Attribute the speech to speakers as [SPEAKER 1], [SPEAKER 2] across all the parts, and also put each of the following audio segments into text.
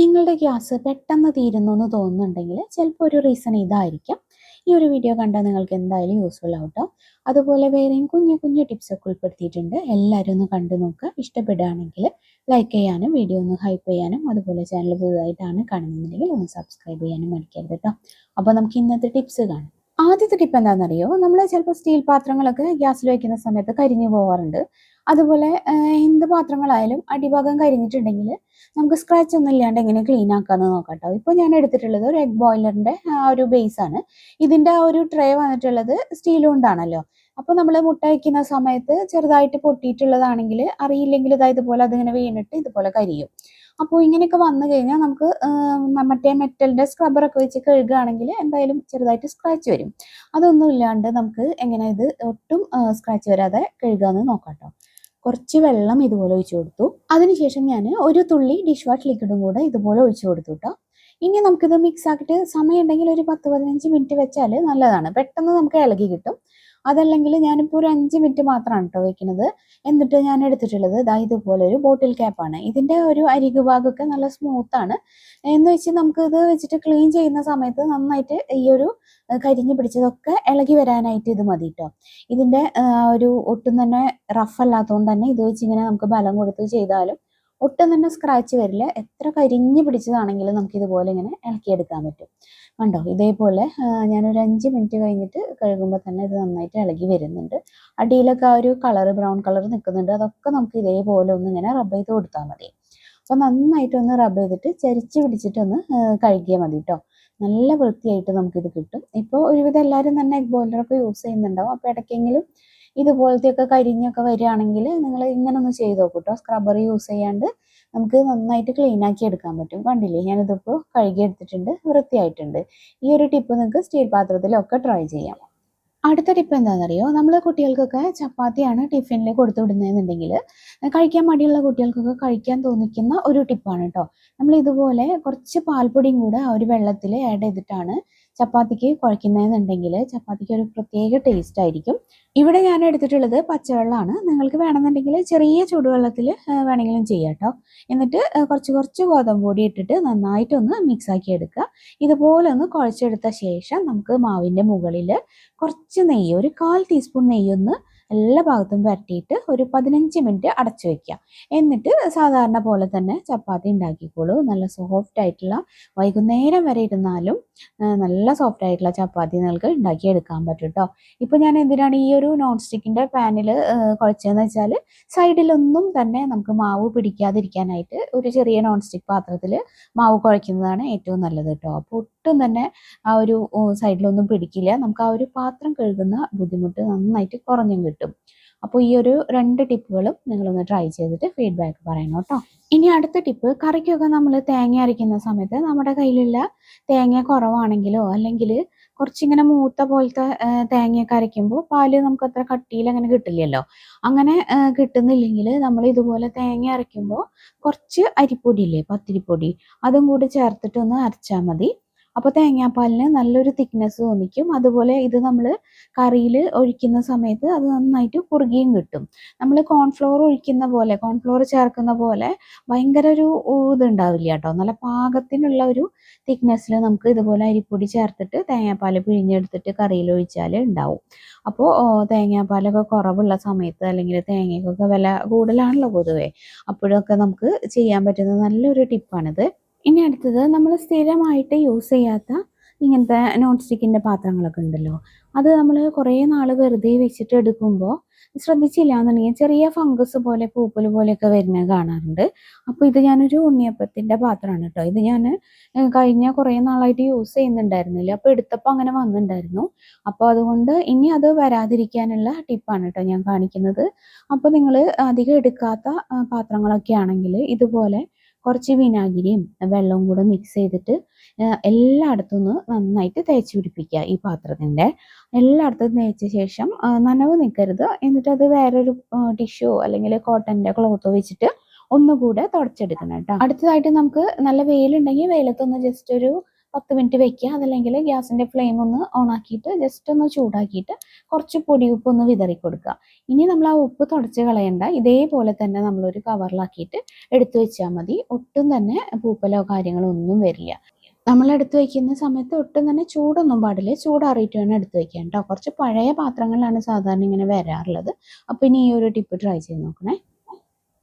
[SPEAKER 1] നിങ്ങളുടെ ഗ്യാസ് പെട്ടെന്ന് തീരുന്നു എന്ന് തോന്നുന്നുണ്ടെങ്കിൽ ചിലപ്പോൾ ഒരു റീസൺ ഇതായിരിക്കാം. ഈ ഒരു വീഡിയോ കണ്ടാൽ നിങ്ങൾക്ക് എന്തായാലും യൂസ്ഫുൾ ആവട്ടോ. അതുപോലെ വേറെയും കുഞ്ഞു കുഞ്ഞു ടിപ്സ് ഒക്കെ ഉൾപ്പെടുത്തിയിട്ടുണ്ട്. എല്ലാവരും ഒന്ന് കണ്ടു നോക്കുക. ഇഷ്ടപ്പെടുകയാണെങ്കിൽ ലൈക്ക് ചെയ്യാനും വീഡിയോ ഒന്ന് ഹൈപ്പ് ചെയ്യാനും അതുപോലെ ചാനൽ പുതുതായിട്ടാണ് കാണുന്നുണ്ടെങ്കിൽ ഒന്ന് സബ്സ്ക്രൈബ് ചെയ്യാനും മടിക്കരുത് കേട്ടോ അപ്പോൾ നമുക്ക് ഇന്നത്തെ ടിപ്സ് കാണാം. ആദ്യത്തെ ടിപ്പ് എന്താണെന്നറിയോ? നമ്മൾ ചിലപ്പോൾ സ്റ്റീൽ പാത്രങ്ങളൊക്കെ ഗ്യാസിൽ വയ്ക്കുന്ന സമയത്ത് കരിഞ്ഞു പോകാറുണ്ട് അതുപോലെ എന്ത് പാത്രങ്ങളായാലും അടിഭാഗം കരിഞ്ഞിട്ടുണ്ടെങ്കിൽ നമുക്ക് സ്ക്രാച്ച് ഒന്നും ഇല്ലാണ്ട് എങ്ങനെ ക്ലീൻ ആക്കാമെന്ന് നോക്കാം കേട്ടോ ഞാൻ എടുത്തിട്ടുള്ളത് ഒരു എഗ് ബോയിലറിന്റെ ആ ഒരു ബേസ് ആണ്. ഇതിന്റെ ആ ഒരു ട്രേ വന്നിട്ടുള്ളത് സ്റ്റീൽ കൊണ്ടാണല്ലോ. അപ്പോൾ നമ്മൾ മുട്ട വയ്ക്കുന്ന സമയത്ത് ചെറുതായിട്ട് പൊട്ടിയിട്ടുള്ളതാണെങ്കിൽ അറിയില്ലെങ്കിൽ ഇതാ ഇതുപോലെ അതിങ്ങനെ വീണിട്ട് ഇതുപോലെ കരിയും. അപ്പോൾ ഇങ്ങനെയൊക്കെ വന്നു കഴിഞ്ഞാൽ നമുക്ക് മറ്റേ മെറ്റലിന്റെ സ്ക്രബറൊക്കെ വെച്ച് കഴുകുകയാണെങ്കിൽ എന്തായാലും ചെറുതായിട്ട് സ്ക്രാച്ച് വരും. അതൊന്നും ഇല്ലാണ്ട് നമുക്ക് എങ്ങനെ ഇത് ഒട്ടും സ്ക്രാച്ച് വരാതെ കഴുകാമെന്ന് നോക്കാം കേട്ടോ കുറച്ച് വെള്ളം ഇതുപോലെ ഒഴിച്ചു കൊടുത്തു. അതിനുശേഷം ഞാൻ ഒരു തുള്ളി ഡിഷ് വാഷ് ലിക്വിഡും കൂടെ ഇതുപോലെ ഒഴിച്ചു കൊടുത്തു കേട്ടോ ഇനി നമുക്കിത് മിക്സ് ആക്കിയിട്ട് സമയം ഉണ്ടെങ്കിൽ ഒരു പത്ത് പതിനഞ്ച് മിനിറ്റ് വെച്ചാൽ നല്ലതാണ്. പെട്ടെന്ന് നമുക്ക് ഇളകി കിട്ടും. അതല്ലെങ്കിൽ ഞാനിപ്പോൾ ഒരു അഞ്ച് മിനിറ്റ് മാത്രമാണ് കേട്ടോ വെക്കുന്നത്. എന്നിട്ട് ഞാൻ എടുത്തിട്ടുള്ളത് ഇതാ ഇതുപോലെ ഒരു ബോട്ടിൽ ക്യാപ്പാണ് ഇതിന്റെ ഒരു അരികു ഭാഗമൊക്കെ നല്ല സ്മൂത്താണ് എന്ന് വെച്ച് നമുക്ക് ഇത് വെച്ചിട്ട് ക്ലീൻ ചെയ്യുന്ന സമയത്ത് നന്നായിട്ട് ഈ ഒരു കരിഞ്ഞു പിടിച്ചതൊക്കെ ഇളകി വരാനായിട്ട് ഇത് മതി കേട്ടോ ഇതിന്റെ ഒരു ഒട്ടും തന്നെ റഫ് അല്ലാത്തതുകൊണ്ട് തന്നെ ഇത് വെച്ച് ഇങ്ങനെ നമുക്ക് ബലം കൊടുത്ത് ചെയ്താലും ഒട്ടും തന്നെ സ്ക്രാച്ച് വരില്ല. എത്ര കരിഞ്ഞു പിടിച്ചതാണെങ്കിലും നമുക്ക് ഇതുപോലെ ഇങ്ങനെ ഇളക്കിയെടുക്കാൻ പറ്റും. കണ്ടോ? ഇതേപോലെ ഞാനൊരു അഞ്ച് മിനിറ്റ് കഴിഞ്ഞിട്ട് കഴുകുമ്പോൾ തന്നെ ഇത് നന്നായിട്ട് ഇളകി വരുന്നുണ്ട്. അടിയിലൊക്കെ ആ ഒരു കളർ ബ്രൗൺ കളർ നിൽക്കുന്നുണ്ട്. അതൊക്കെ നമുക്ക് ഇതേപോലെ ഒന്ന് ഇങ്ങനെ റബ്ബ് ചെയ്ത് കൊടുത്താൽ മതി. അപ്പോൾ നന്നായിട്ട് ഒന്ന് റബ്ബ് ചെയ്തിട്ട് ചരിച്ച് പിടിച്ചിട്ടൊന്ന് കഴുകിയാൽ മതി കേട്ടോ നല്ല വൃത്തിയായിട്ട് നമുക്കിത് കിട്ടും. ഇപ്പോൾ ഒരുവിധം എല്ലാവരും തന്നെ എഗ് ബോയിലറൊക്കെ യൂസ് ചെയ്യുന്നുണ്ടാവും. അപ്പോൾ ഇടയ്ക്കെങ്കിലും ഇതുപോലത്തെയൊക്കെ കരിഞ്ഞൊക്കെ വരികയാണെങ്കിൽ നിങ്ങൾ ഇങ്ങനെ ഒന്ന് ചെയ്ത് നോക്കൂ കേട്ടോ സ്ക്രബ്ബർ യൂസ് ചെയ്യാണ്ട് നമുക്ക് നന്നായിട്ട് ക്ലീൻ ആക്കി എടുക്കാൻ പറ്റും. കണ്ടില്ലേ? ഞാനിതിപ്പോൾ കഴുകി എടുത്തിട്ടുണ്ട് വൃത്തിയായിട്ടുണ്ട്. ഈ ഒരു ടിപ്പ് നിങ്ങൾക്ക് സ്റ്റീൽ പാത്രത്തിലൊക്കെ ട്രൈ ചെയ്യാം. അടുത്ത ടിപ്പ് എന്താണെന്നറിയോ? നമ്മൾ കുട്ടികൾക്കൊക്കെ ചപ്പാത്തിയാണ് ടിഫിനിൽ കൊടുത്തു വിടുന്നതെന്നുണ്ടെങ്കിൽ കഴിക്കാൻ മടിയുള്ള കുട്ടികൾക്കൊക്കെ കഴിക്കാൻ തോന്നിക്കുന്ന ഒരു ടിപ്പാണ് കേട്ടോ നമ്മൾ ഇതുപോലെ കുറച്ച് പാൽപ്പൊടിയും കൂടെ ആ ഒരു വെള്ളത്തിൽ ആഡ് ചെയ്തിട്ടാണ് ചപ്പാത്തിക്ക് കുഴയ്ക്കുന്നതെന്നുണ്ടെങ്കിൽ ചപ്പാത്തിക്ക് ഒരു പ്രത്യേക ടേസ്റ്റ് ആയിരിക്കും. ഇവിടെ ഞാൻ എടുത്തിട്ടുള്ളത് പച്ചവെള്ളമാണ്. നിങ്ങൾക്ക് വേണമെന്നുണ്ടെങ്കിൽ ചെറിയ ചൂടുവെള്ളത്തിൽ വേണമെങ്കിലും ചെയ്യാം കേട്ടോ എന്നിട്ട് കുറച്ച് കുറച്ച് ഗോതമ്പ് പൊടി ഇട്ടിട്ട് നന്നായിട്ടൊന്ന് മിക്സ് ആക്കി എടുക്കുക. ഇതുപോലെ ഒന്ന് കുഴച്ചെടുത്ത ശേഷം നമുക്ക് മാവിന്റെ മുകളിൽ കുറച്ച് നെയ്യ് ഒരു കാൽ ടീസ്പൂൺ നെയ്യൊന്ന് എല്ലാ ഭാഗത്തും പരട്ടിയിട്ട് ഒരു പതിനഞ്ച് മിനിറ്റ് അടച്ചു വെക്കുക. എന്നിട്ട് സാധാരണ പോലെ തന്നെ ചപ്പാത്തി ഉണ്ടാക്കിക്കോളൂ. നല്ല സോഫ്റ്റ് ആയിട്ടുള്ള വൈകുന്നേരം വരെ ഇരുന്നാലും നല്ല സോഫ്റ്റ് ആയിട്ടുള്ള ചപ്പാത്തി നിങ്ങൾക്ക് ഉണ്ടാക്കിയെടുക്കാൻ പറ്റും കേട്ടോ ഇപ്പോൾ ഞാൻ എന്തിനാണ് ഈ ഒരു നോൺ സ്റ്റിക്കിന്റെ പാനിൽ കുഴച്ചതെന്ന് വെച്ചാൽ സൈഡിലൊന്നും തന്നെ നമുക്ക് മാവ് പിടിക്കാതിരിക്കാനായിട്ട് ഒരു ചെറിയ നോൺ സ്റ്റിക്ക് പാത്രത്തിൽ മാവ് കുഴയ്ക്കുന്നതാണ് ഏറ്റവും നല്ലത് കേട്ടോ അപ്പോൾ ഒട്ടും തന്നെ ആ ഒരു സൈഡിലൊന്നും പിടിക്കില്ല. നമുക്ക് ആ ഒരു പാത്രം കഴുകുന്ന ബുദ്ധിമുട്ട് നന്നായിട്ട് കുറഞ്ഞും കിട്ടും. അപ്പോൾ ഈ ഒരു രണ്ട് ടിപ്പുകളും നിങ്ങളൊന്ന് ട്രൈ ചെയ്തിട്ട് ഫീഡ്ബാക്ക് പറയണം കേട്ടോ. ഇനി അടുത്ത ടിപ്പ് കറിക്കൊക്കെ നമ്മൾ തേങ്ങ അരയ്ക്കുന്ന സമയത്ത് നമ്മുടെ കയ്യിലുള്ള തേങ്ങ കുറവാണെങ്കിലോ അല്ലെങ്കിൽ കുറച്ചിങ്ങനെ മൂത്ത പോലത്തെ തേങ്ങയൊക്കെ അരയ്ക്കുമ്പോൾ പാൽ നമുക്ക് അത്ര കട്ടിയിൽ അങ്ങനെ കിട്ടില്ലല്ലോ. അങ്ങനെ കിട്ടുന്നില്ലെങ്കിൽ നമ്മൾ ഇതുപോലെ തേങ്ങ അരയ്ക്കുമ്പോൾ കുറച്ച് അരിപ്പൊടി ഇല്ലേ പത്തിരിപ്പൊടി അതും കൂടി ചേർത്തിട്ടൊന്ന് അരച്ചാൽ മതി. അപ്പോൾ തേങ്ങാപ്പാലിന് നല്ലൊരു തിക്നെസ് തോന്നിക്കും. അതുപോലെ ഇത് നമ്മൾ കറിയിൽ ഒഴിക്കുന്ന സമയത്ത് അത് നന്നായിട്ട് കുറുകിയും കിട്ടും. നമ്മൾ കോൺഫ്ലോർ ഒഴിക്കുന്ന പോലെ കോൺഫ്ലോർ ചേർക്കുന്ന പോലെ ഭയങ്കര ഒരു ഇതുണ്ടാവില്ല കേട്ടോ. നല്ല പാകത്തിനുള്ള ഒരു തിക്നെസ്സിൽ നമുക്ക് ഇതുപോലെ അരിപ്പൊടി ചേർത്തിട്ട് തേങ്ങാപ്പാൽ പിഴിഞ്ഞെടുത്തിട്ട് കറിയിൽ ഒഴിച്ചാൽ ഉണ്ടാവും. അപ്പോൾ തേങ്ങാപ്പാലൊക്കെ കുറവുള്ള സമയത്ത് അല്ലെങ്കിൽ തേങ്ങയ്ക്കൊക്കെ വില കൂടുതലാണല്ലോ പൊതുവേ അപ്പോഴൊക്കെ നമുക്ക് ചെയ്യാൻ പറ്റുന്ന നല്ലൊരു ടിപ്പാണിത്. ഇനി അടുത്തത് നമ്മൾ സ്ഥിരമായിട്ട് യൂസ് ചെയ്യാത്ത ഇങ്ങനത്തെ നോൺ സ്റ്റിക്കിന്റെ പാത്രങ്ങളൊക്കെ ഉണ്ടല്ലോ. അത് നമ്മൾ കുറേ നാൾ വെറുതെ വെച്ചിട്ട് എടുക്കുമ്പോൾ ശ്രദ്ധിച്ചില്ല എന്നുണ്ടെങ്കിൽ ചെറിയ ഫംഗസ് പോലെ പൂപ്പൽ പോലെയൊക്കെ വരുന്നത് കാണാറുണ്ട്. അപ്പോൾ ഇത് ഞാനൊരു ഉണ്ണിയപ്പത്തിന്റെ പാത്രമാണ് കേട്ടോ. ഇത് ഞാൻ കഴിഞ്ഞ കുറേ നാളായിട്ട് യൂസ് ചെയ്യുന്നുണ്ടായിരുന്നില്ല. അപ്പോൾ എടുത്തപ്പോൾ അങ്ങനെ വന്നിട്ടുണ്ടായിരുന്നു. അപ്പോൾ അതുകൊണ്ട് ഇനി അത് വരാതിരിക്കാനുള്ള ടിപ്പാണ് കേട്ടോ ഞാൻ കാണിക്കുന്നത്. അപ്പോൾ നിങ്ങൾ അധികം എടുക്കാത്ത പാത്രങ്ങളൊക്കെ ആണെങ്കിൽ ഇതുപോലെ കുറച്ച് വിനാഗിരിയും വെള്ളവും കൂടെ മിക്സ് ചെയ്തിട്ട് എല്ലായിടത്തും ഒന്ന് നന്നായിട്ട് തേച്ച് പിടിപ്പിക്കുക ഈ പാത്രത്തിന്റെ. എല്ലായിടത്തും തേച്ച ശേഷം നനവ് നിൽക്കരുത് എന്നിട്ട് അത് വേറൊരു ടിഷ്യൂ അല്ലെങ്കിൽ കോട്ടന്റെ ക്ലോത്തോ വെച്ചിട്ട് ഒന്നുകൂടെ തുടച്ചെടുക്കണം കേട്ടോ. അടുത്തതായിട്ട് നമുക്ക് നല്ല വെയിലുണ്ടെങ്കിൽ വെയിലത്തൊന്ന് ജസ്റ്റ് ഒരു പത്ത് മിനിറ്റ് വെക്കുക. അതല്ലെങ്കിൽ ഗ്യാസിന്റെ ഫ്ലെയിം ഒന്ന് ഓൺ ആക്കിയിട്ട് ജസ്റ്റ് ഒന്ന് ചൂടാക്കിയിട്ട് കുറച്ച് പൊടി ഉപ്പ് ഒന്ന് വിതറി കൊടുക്കുക. ഇനി നമ്മൾ ആ ഉപ്പ് തുടച്ച് കളയണ്ട. ഇതേപോലെ തന്നെ നമ്മളൊരു കവറിലാക്കിയിട്ട് എടുത്തു വെച്ചാൽ മതി. ഒട്ടും തന്നെ പൂപ്പലോ കാര്യങ്ങളോ ഒന്നും വരില്ല. നമ്മൾ എടുത്തു വയ്ക്കുന്ന സമയത്ത് ഒട്ടും തന്നെ ചൂടൊന്നും പാടില്ല. ചൂടാറിയിട്ട് വേണം എടുത്തു വെക്കാൻ കേട്ടോ കുറച്ച് പഴയ പാത്രങ്ങളിലാണ് സാധാരണ ഇങ്ങനെ വരാറുള്ളത്. അപ്പോൾ ഇനി ഈ ഒരു ടിപ്പ് ട്രൈ ചെയ്ത് നോക്കണേ.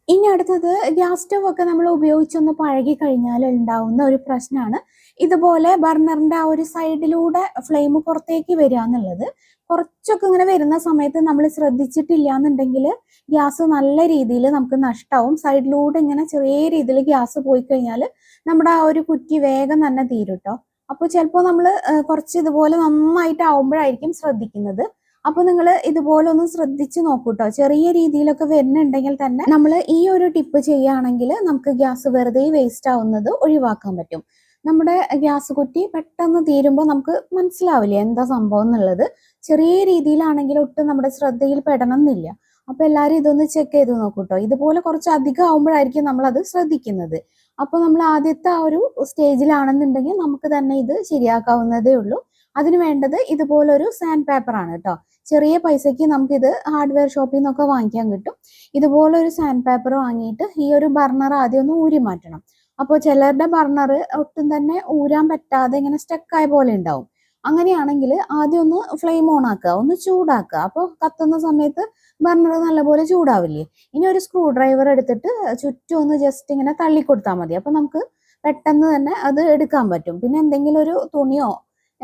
[SPEAKER 1] ഇനി അടുത്തത് ഗ്യാസ് സ്റ്റവ് ഒക്കെ നമ്മൾ ഉപയോഗിച്ചൊന്ന് പഴകി കഴിഞ്ഞാൽ ഉണ്ടാവുന്ന ഒരു പ്രശ്നമാണ്. ഇതുപോലെ ബർണറിന്റെ ആ ഒരു സൈഡിലൂടെ ഫ്ലെയിം പുറത്തേക്ക് വരിക എന്നുള്ളത് കുറച്ചൊക്കെ ഇങ്ങനെ വരുന്ന സമയത്ത് നമ്മൾ ശ്രദ്ധിച്ചിട്ടില്ല എന്നുണ്ടെങ്കിൽ ഗ്യാസ് നല്ല രീതിയിൽ നമുക്ക് നഷ്ടാവും. സൈഡിലൂടെ ഇങ്ങനെ ചെറിയ രീതിയിൽ ഗ്യാസ് പോയി കഴിഞ്ഞാൽ നമ്മുടെ ആ ഒരു കുറ്റി വേഗം തന്നെ തീരും കേട്ടോ അപ്പോൾ ചിലപ്പോൾ നമ്മൾ കുറച്ച് ഇതുപോലെ നന്നായിട്ട് ആവുമ്പോഴായിരിക്കും ശ്രദ്ധിക്കുന്നത്. അപ്പൊ നിങ്ങൾ ഇതുപോലെ ഒന്ന് ശ്രദ്ധിച്ച് നോക്കൂട്ടോ. ചെറിയ രീതിയിലൊക്കെ വരുന്നുണ്ടെങ്കിൽ തന്നെ നമ്മൾ ഈ ഒരു ടിപ്പ് ചെയ്യുകയാണെങ്കിൽ നമുക്ക് ഗ്യാസ് വെറുതെ വേസ്റ്റ് ആവുന്നത് ഒഴിവാക്കാൻ പറ്റും. നമ്മുടെ ഗ്യാസ് കുറ്റി പെട്ടെന്ന് തീരുമ്പോൾ നമുക്ക് മനസ്സിലാവില്ല എന്താ സംഭവം എന്നുള്ളത്. ചെറിയ രീതിയിലാണെങ്കിൽ ഒട്ടും നമ്മുടെ ശ്രദ്ധയിൽ പെടണം എന്നില്ല അപ്പൊ എല്ലാവരും ഇതൊന്ന് ചെക്ക് ചെയ്ത് നോക്കൂട്ടോ. ഇതുപോലെ കുറച്ച് അധികം ആവുമ്പോഴായിരിക്കും നമ്മൾ അത് ശ്രദ്ധിക്കുന്നത്. അപ്പൊ നമ്മൾ ആദ്യത്തെ ആ ഒരു സ്റ്റേജിലാണെന്നുണ്ടെങ്കിൽ നമുക്ക് തന്നെ ഇത് ശരിയാക്കാവുന്നതേ ഉള്ളൂ. അതിന് വേണ്ടത് ഇതുപോലൊരു സാൻഡ് പേപ്പർ ആണ് കേട്ടോ. ചെറിയ പൈസയ്ക്ക് നമുക്കിത് ഹാർഡ്വെയർ ഷോപ്പിൽ നിന്നൊക്കെ വാങ്ങിക്കാൻ കിട്ടും. ഇതുപോലെ ഒരു സാൻഡ് പേപ്പർ വാങ്ങിയിട്ട് ഈ ഒരു ബർണർ ആദ്യം ഒന്ന് ഊരി മാറ്റണം. അപ്പോൾ ചിലരുടെ ബർണർ ഒട്ടും തന്നെ ഊരാൻ പറ്റാതെ ഇങ്ങനെ സ്റ്റക്കായ പോലെ ഉണ്ടാവും. അങ്ങനെയാണെങ്കിൽ ആദ്യം ഒന്ന് ഫ്ലെയിം ഓൺ ആക്കുക ഒന്ന് ചൂടാക്കുക. അപ്പോൾ കത്തുന്ന സമയത്ത് ബർണർ നല്ലപോലെ ചൂടാവില്ലേ? ഇനി ഒരു സ്ക്രൂ ഡ്രൈവർ എടുത്തിട്ട് ചുറ്റും ഒന്ന് ജസ്റ്റ് ഇങ്ങനെ തള്ളി കൊടുത്താൽ മതി. അപ്പോൾ നമുക്ക് പെട്ടെന്ന് തന്നെ അത് എടുക്കാൻ പറ്റും. പിന്നെ എന്തെങ്കിലും ഒരു തുണിയോ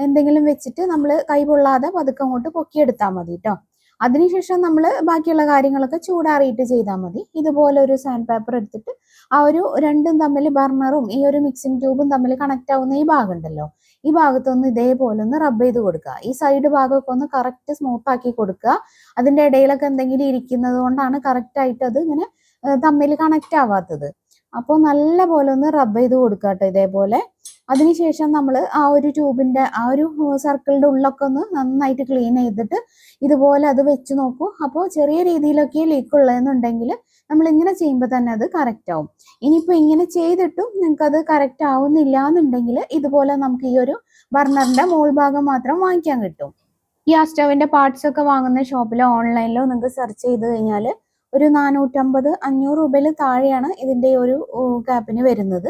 [SPEAKER 1] എന്തെങ്കിലും വെച്ചിട്ട് നമ്മൾ കൈ പൊള്ളാതെ പതുക്കെ അങ്ങോട്ട് പൊക്കിയെടുത്താൽ മതി കേട്ടോ അതിനുശേഷം നമ്മൾ ബാക്കിയുള്ള കാര്യങ്ങളൊക്കെ ചൂടാറിയിട്ട് ചെയ്താൽ മതി. ഇതുപോലെ ഒരു സാൻഡ് പേപ്പർ എടുത്തിട്ട് ആ ഒരു രണ്ടും തമ്മിൽ ബർണറും ഈ ഒരു മിക്സിംഗ് ട്യൂബും തമ്മിൽ കണക്റ്റ് ആവുന്ന ഈ ഭാഗം ഉണ്ടല്ലോ. ഈ ഭാഗത്തൊന്ന് ഇതേപോലെ ഒന്ന് റബ്ബ് ചെയ്ത് കൊടുക്കുക. ഈ സൈഡ് ഭാഗമൊക്കെ ഒന്ന് കറക്റ്റ് സ്മൂത്ത് ആക്കി കൊടുക്കുക. അതിന്റെ ഇടയിലൊക്കെ എന്തെങ്കിലും ഇരിക്കുന്നത് കൊണ്ടാണ് കറക്റ്റായിട്ട് അത് ഇങ്ങനെ തമ്മിൽ കണക്റ്റ് ആവാത്തത്. അപ്പോൾ നല്ല പോലെ ഒന്ന് റബ്ബ് ചെയ്ത് കൊടുക്കുക കേട്ടോ ഇതേപോലെ. അതിനുശേഷം നമ്മൾ ആ ഒരു ട്യൂബിന്റെ ആ ഒരു സർക്കിളിന്റെ ഉള്ളൊക്കെ ഒന്ന് നന്നായിട്ട് ക്ലീൻ ചെയ്തിട്ട് ഇതുപോലെ അത് വെച്ച് നോക്കൂ. അപ്പോൾ ചെറിയ രീതിയിലൊക്കെ ലീക്ക് ഉള്ളതെന്നുണ്ടെങ്കിൽ നമ്മൾ ഇങ്ങനെ ചെയ്യുമ്പോൾ തന്നെ അത് കറക്റ്റ് ആവും. ഇനിയിപ്പോൾ ഇങ്ങനെ ചെയ്തിട്ടും നിങ്ങൾക്ക് അത് കറക്റ്റ് ആവുന്നില്ല എന്നുണ്ടെങ്കിൽ ഇതുപോലെ നമുക്ക് ഈ ഒരു ബർണറിന്റെ മോൾ ഭാഗം മാത്രം വാങ്ങിക്കാൻ കിട്ടും. ഈ ആ സ്റ്റവിന്റെ പാർട്സ് ഒക്കെ വാങ്ങുന്ന ഷോപ്പിലോ ഓൺലൈനിലോ നിങ്ങൾക്ക് സെർച്ച് ചെയ്ത് കഴിഞ്ഞാൽ ഒരു നാനൂറ്റമ്പത് അഞ്ഞൂറ് രൂപയിൽ താഴെയാണ് ഇതിന്റെ ഒരു ക്യാപ്പിന് വരുന്നത്.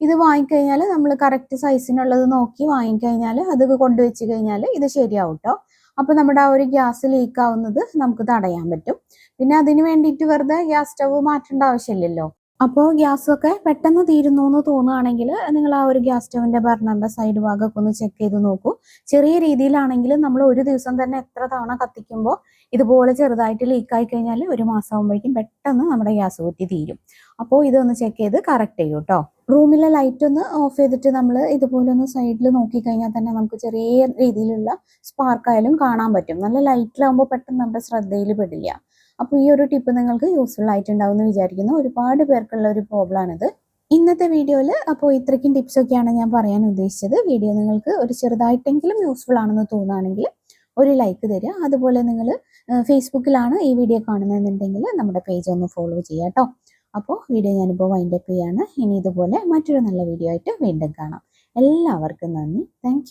[SPEAKER 1] ഇത് വാങ്ങിക്കഴിഞ്ഞാൽ നമ്മൾ കറക്റ്റ് സൈസിനുള്ളത് നോക്കി വാങ്ങിക്കഴിഞ്ഞാൽ അത് കൊണ്ടുവച്ച് കഴിഞ്ഞാൽ ഇത് ശരിയാവും കേട്ടോ അപ്പോൾ നമ്മുടെ ആ ഒരു ഗ്യാസ് ലീക്ക് ആവുന്നത് നമുക്ക് തടയാൻ പറ്റും. പിന്നെ അതിന് വേണ്ടിയിട്ട് വെറുതെ ഗ്യാസ് സ്റ്റവ് മാറ്റേണ്ട ആവശ്യമില്ലല്ലോ. അപ്പോൾ ഗ്യാസൊക്കെ പെട്ടെന്ന് തീരുന്നു എന്ന് തോന്നുകയാണെങ്കിൽ നിങ്ങൾ ആ ഒരു ഗ്യാസ് സ്റ്റവിന്റെ ബർണറിന്റെ സൈഡ് ഭാഗമൊക്കെ ഒന്ന് ചെക്ക് ചെയ്ത് നോക്കൂ. ചെറിയ രീതിയിലാണെങ്കിൽ നമ്മൾ ഒരു ദിവസം തന്നെ എത്ര തവണ കത്തിക്കുമ്പോൾ ഇതുപോലെ ചെറുതായിട്ട് ലീക്ക് ആയി കഴിഞ്ഞാൽ ഒരു മാസം ആകുമ്പോഴേക്കും പെട്ടെന്ന് നമ്മുടെ ഗ്യാസ് കുറ്റി തീരും. അപ്പോൾ ഇതൊന്ന് ചെക്ക് ചെയ്ത് കറക്റ്റ് ചെയ്യൂ കേട്ടോ റൂമിലെ ലൈറ്റ് ഒന്ന് ഓഫ് ചെയ്തിട്ട് നമ്മൾ ഇതുപോലെ ഒന്ന് സൈഡിൽ നോക്കിക്കഴിഞ്ഞാൽ തന്നെ നമുക്ക് ചെറിയ രീതിയിലുള്ള സ്പാർക്ക് ആയാലും കാണാൻ പറ്റും. നല്ല ലൈറ്റിലാകുമ്പോൾ പെട്ടെന്ന് നമ്മുടെ ശ്രദ്ധയിൽ പെടില്ല. അപ്പോൾ ഈ ഒരു ടിപ്പ് നിങ്ങൾക്ക് യൂസ്ഫുൾ ആയിട്ട് ഉണ്ടാവും എന്ന് വിചാരിക്കുന്നു. ഒരുപാട് പേർക്കുള്ള ഒരു പ്രോബ്ലം ആണിത്. ഇന്നത്തെ വീഡിയോയിൽ അപ്പോൾ ഇത്രയ്ക്കും ടിപ്സൊക്കെയാണ് ഞാൻ പറയാൻ ഉദ്ദേശിച്ചത്. വീഡിയോ നിങ്ങൾക്ക് ഒരു ചെറുതായിട്ടെങ്കിലും യൂസ്ഫുൾ ആണെന്ന് തോന്നുകയാണെങ്കിൽ ഒരു ലൈക്ക് തരിക. അതുപോലെ നിങ്ങൾ ഫേസ്ബുക്കിലാണ് ഈ വീഡിയോ കാണുന്നതെന്നുണ്ടെങ്കിൽ നമ്മുടെ പേജ് ഒന്ന് ഫോളോ ചെയ്യാം കേട്ടോ അപ്പോൾ വീഡിയോ ഞാനിപ്പോൾ വൈൻഡപ്പ് ചെയ്യാണ്. ഇനി ഇതുപോലെ മറ്റൊരു നല്ല വീഡിയോ ആയിട്ട് വീണ്ടും കാണാം. എല്ലാവർക്കും നന്ദി. താങ്ക്